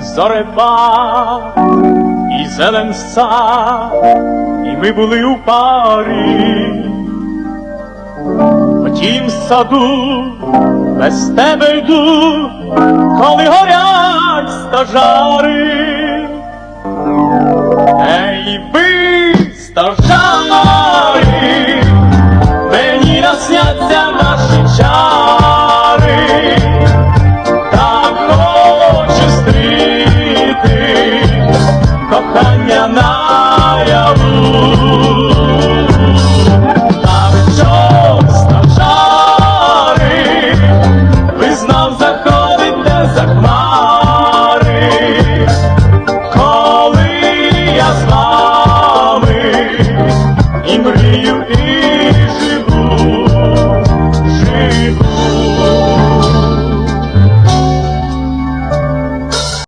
зареба і зеленца, і ми були у парі, потім в саду без тебе йду, коли горять стажари, ей ви, стажари, мені насняться наші чари.